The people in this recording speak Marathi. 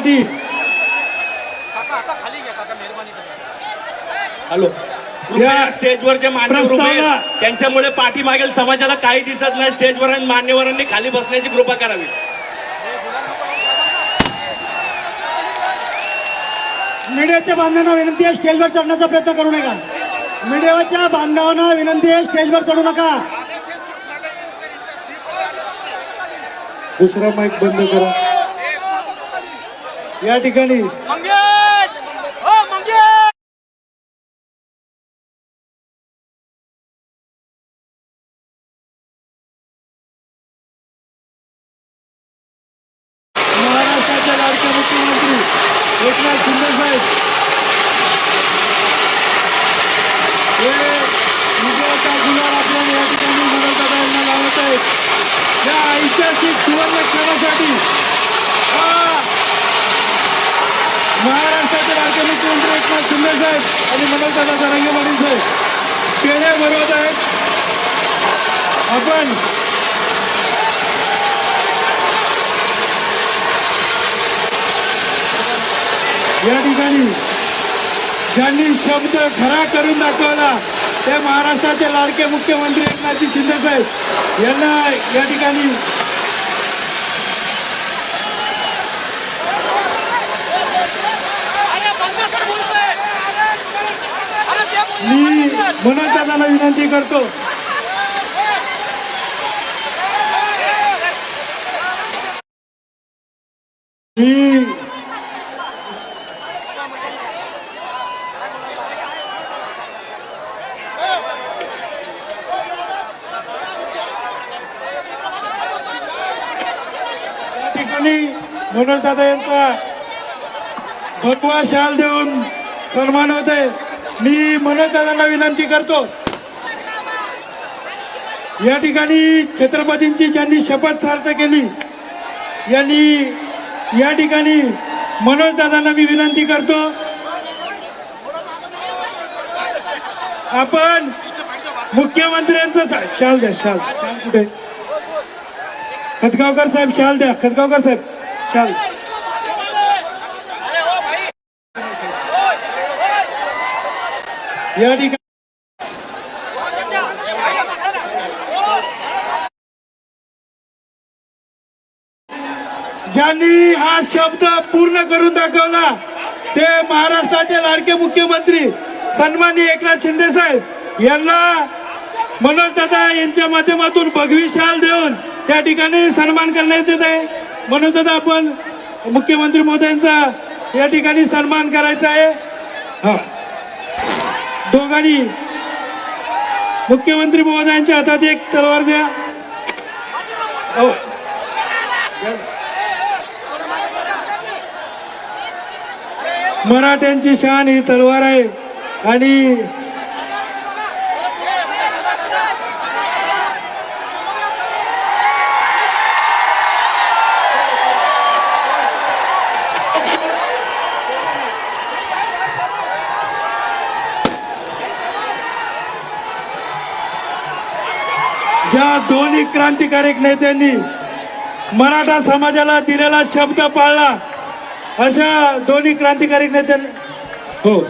साठी हॅलो. या कृपया स्टेजवर जे मान्यवर उभे आहेत, त्यांच्यामुळे पाठीमागील समाजाला काही दिसत नाही. स्टेजवर आणि मान्यवरांनी खाली बसण्याची कृपा करावी. मीडियाच्या बांधवांना विनंती आहे स्टेजवर चढण्याचा प्रयत्न करू नका. मीडियाच्या बांधवांना विनंती आहे स्टेजवर चढू नका. दुसरा माईक बंद करा. या ठिकाणी. एकनाथ शिंदे साहेब. हे विजयाचा गुलाल आपल्याला या ठिकाणी मनोजदादा यांना लावत आहेत. या ऐतिहासिक सुवर्ण क्षणासाठी हा महाराष्ट्राचे लाडके मुख्यमंत्री एकनाथ शिंदे साहेब आणि मनोजदादा जरांगे पाटील साहेब. पेढे भरवत आहेत. आपण या ठिकाणी ज्यांनी शब्द खरा करून दाखवला ते महाराष्ट्राचे लाडके मुख्यमंत्री एकनाथजी शिंदे साहेब. यांना या ठिकाणी म्हणून त्यांना विनंती करतो. मी मनोज दादा यांचा भगवा शाल देऊन सन्मान होते मी मनोज दादांना विनंती करतो. या ठिकाणी छत्रपतींची ज्यांनी शपथ सार्थ केली यांनी या ठिकाणी मनोज दादांना मी विनंती करतो. आपण मुख्यमंत्र्यांचं शाल द्या शाल. शाल कुठे? खतगावकर साहेब शाल द्या. खतगावकर साहेब शाल. या ठिकाणी ज्यांनी हा शब्द पूर्ण करून दाखवला ते महाराष्ट्राचे लाडके मुख्यमंत्री सन्माननीय एकनाथ शिंदे साहेब यांना मनोज दादा यांच्या माध्यमातून भगवी शाल देऊन त्या ठिकाणी सन्मान करण्यात येत आहे. मनोज दादा आपण मुख्यमंत्री महोदयांचा या ठिकाणी सन्मान करायचा आहे. हा. दोघांनी मुख्यमंत्री महोदयांच्या हातात एक तलवार द्या हो. मराठ्यांची शान ही तलवार आहे आणि ज्या दोन्ही क्रांतिकारक नेत्यांनी मराठा समाजाला दिलेला शब्द पाळला अशा दोन्ही क्रांतिकारक नेत्यांनी हो.